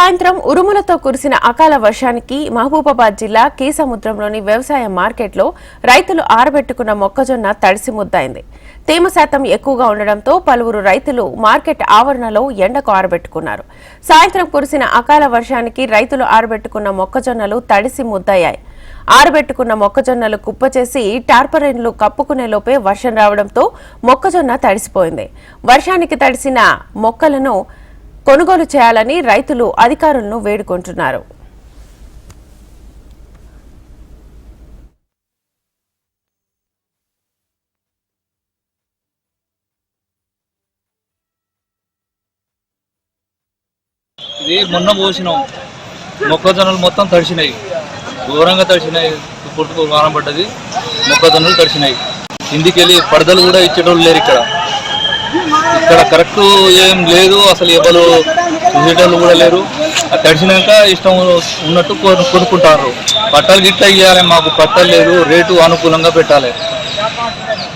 సాయంత్రం ఉరుములతో కురిసిన అకాల వర్షానికి మహబూబాబాద్ జిల్లా కీసముద్రంలోని వ్యవసాయ మార్కెట్లో రైతులు ఆరబెట్టుకున్న మొక్కజొన్న తడిసి ముద్దైంది. తేమ శాతం ఎక్కువగా ఉండడంతో పలువురు రైతులు మార్కెట్ ఆవరణలో ఎండకు ఆరబెట్టుకున్నారు. సాయంత్రం కురిసిన అకాల వర్షానికి రైతులు ఆరబెట్టుకున్న మొక్కజొన్నలు తడిసి ముద్దయ్యాయి. ఆరబెట్టుకున్న మొక్కజొన్నలు కుప్పచేసి టార్పరైన్లు కప్పుకునే లోపే వర్షం రావడంతో మొక్కజొన్న తడిసిపోయింది. వర్షానికి తడిసిన మొక్కలను కొనుగోలు చేయాలని రైతులు అధికారులను వేడుకుంటున్నారు. ఇది మొన్న పోసినాం మొక్కజొన్నలు మొత్తం తడిచినాయి. ఘోరంగా తడిచినాయి. పుట్టుకు వానం పడ్డది. మొక్కజొన్నలు తడిచినాయి. ఇంటికి వెళ్ళి పడదలు కూడా ఇచ్చేటోళ్ళు లేరు ఇక్కడ. ఇక్కడ కరెక్ట్ ఏం లేదు అసలు ఎవరు చూసేటోళ్ళు కూడా లేరు. తడిచినాక ఇష్టం ఉన్నట్టు కొను- కొనుక్కుంటారు. బట్టలు గిట్ల ఇవ్వాలి మాకు పట్టాలు లేదు రేటు అనుకూలంగా పెట్టాలి.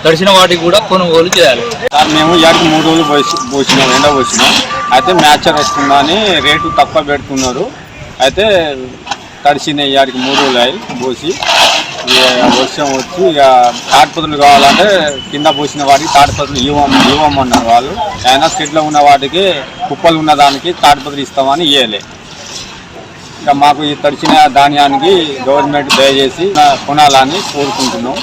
తడిచిన వాటికి కూడా కొనుగోలు చేయాలి. సార్ మేము ఇయాడికి మూడు రోజులు పోసి పోసినాం ఎండ పోసినాం. అయితే మ్యాచర్ వస్తుందా అని రేటు తక్కువ పెడుతున్నారు. అయితే తడిసిన ఇయాడికి మూడు రోజులు అయి పోసి వర్షం వచ్చి ఇక తాడిపత్రులు కావాలంటే కింద పోసిన వాటికి తాటిపత్రులు ఇవ్వం ఇవ్వమన్నారు వాళ్ళు. అయినా సెట్లో ఉన్న వాటికి కుప్పలు ఉన్న దానికి తాటిపత్రులు ఇస్తామని ఇవ్వలే ఇక మాకు ఈ తడిచిన ధాన్యానికి గవర్నమెంట్ దయచేసి కొనాలని కోరుకుంటున్నాం.